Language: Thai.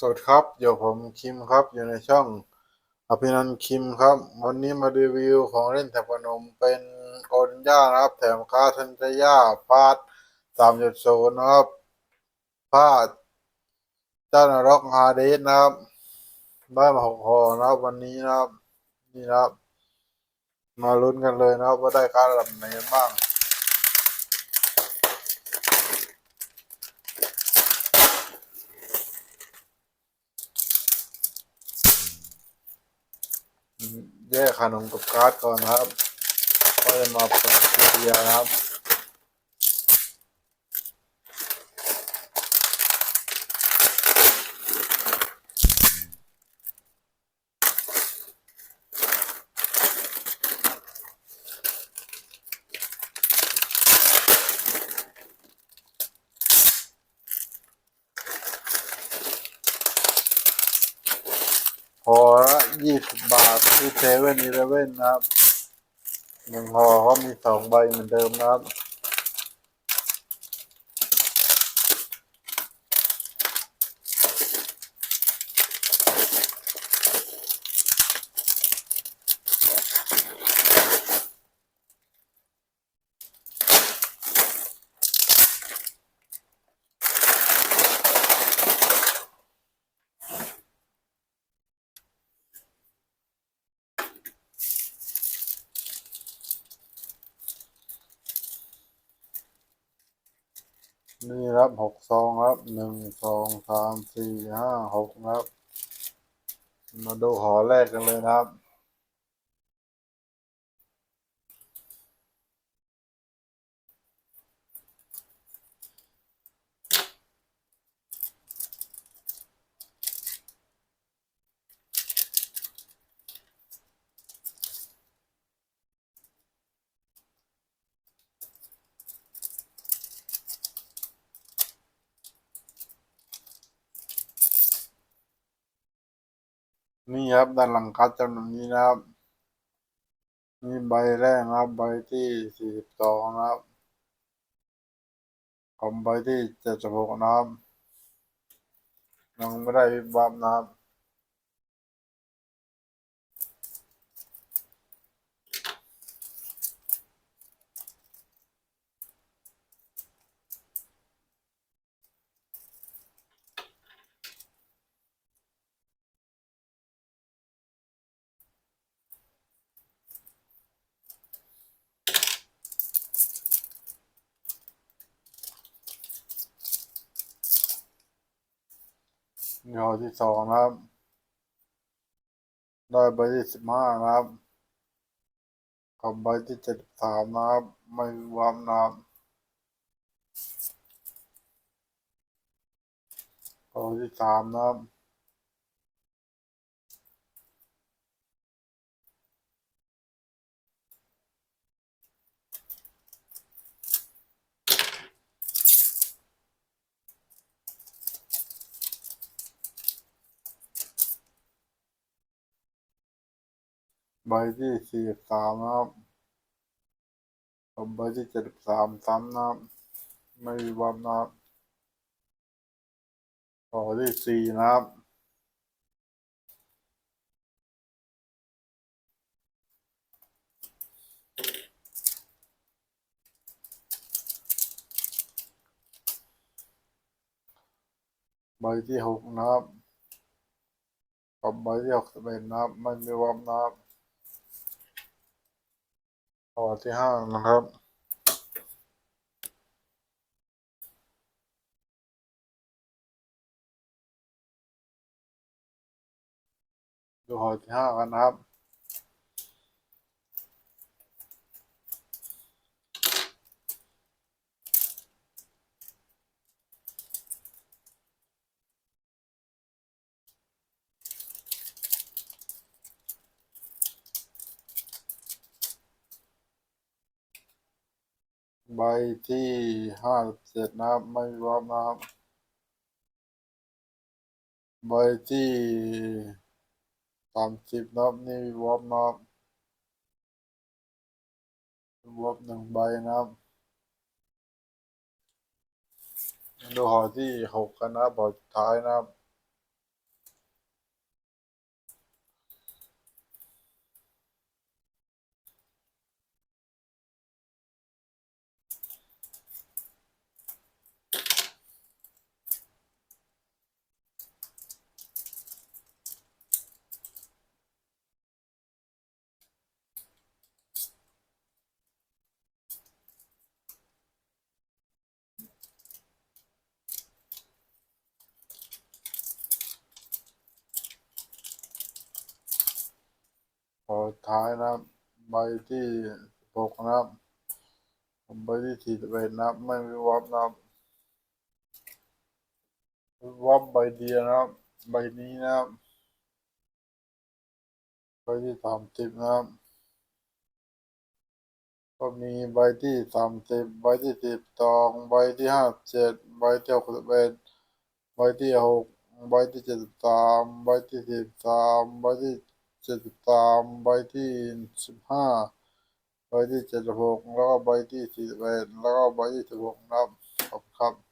สวัสดีครับอยู่ผมคิมครับอยู่ในช่องอภินันคิมครับ วันนี้มารีวิวของเล่นแถบพนมเป็นโกนย่านะครับ แถมคาทันจย่าพาดสามจุดศูนย์นะครับพาดเจ้านรกฮาเดสนะครับได้มาหกหอนะครับวันนี้นะครับนี่นะครับ มาลุ้นกันเลยนะครับว่าได้การระดับไหนกันบ้าง แยกขนมกับการ์ดก่อนครับก็จะมาเปิดทีเดียร์ครับ พอละยี่สิบบาทที่เซเว่นอีเลเว่นนะครับหนึ่งห่อเขามีสองใบเหมือนเดิมนะครับ นี่ครับหกซองครับหนึ่งสองสามสี่ห้าหกครับ มาดูห่อแรกกันเลยนะครับ นี่ครับด้านหลังการ์ดจำนวนนี้นะครับนี่ใบแรกนะครับใบที่สี่สิบสองนะครับคอมใบที่เจ็ดสิบหกนะครับยังไม่ได้วิบวับนะครับ นี่ห่อที่สองนะครับ ได้ใบที่สิบห้านะครับกับใบที่เจ็ดสามนะครับ ไม่วับนะครับห่อที่สามนะครับ ใบที่สี่สามนะครับกับใบที่เจ็ดสิบสามซ้ำนะครับไม่มีวับนะครับต่อที่สี่นะครับใบที่หกนะครับกับใบที่หกสิบเอ็ดนะครับไม่มีวับนะครับ ต่อที่ห้านะครับดูหอที่ห้ากันนะครับ ใบที่ห้าสิบเจ็ดนะครับ ไม่มีวับนะครับ ใบที่สามสิบนะครับ นี่มีวับนะครับวับหนึ่งใบนะครับดูหอที่หกกันนะบอดท้ายนะครับ ท้ายนะครับ ใบที่หกนะครับใบที่สี่สิบเอ็ดนะครับ ไม่มีวับนะครับวับใบเดียวนะครับ ใบนี้นะครับ ใบที่สามสิบนะครับ ก็มีใบที่สามสิบใบที่สิบสองใบที่ห้าเจ็ดใบที่หกสิบเอ็ดใบที่หกใบที่เจ็ดสามใบที่สิบสามใบที่ เจ็ดสิบสามใบที่สิบห้าใบที่เจ็ดสิบหกแล้วก็ใบที่สี่สิบเอ็ดแล้วก็ใบที่สิบหกนะครับขอบคุณครับ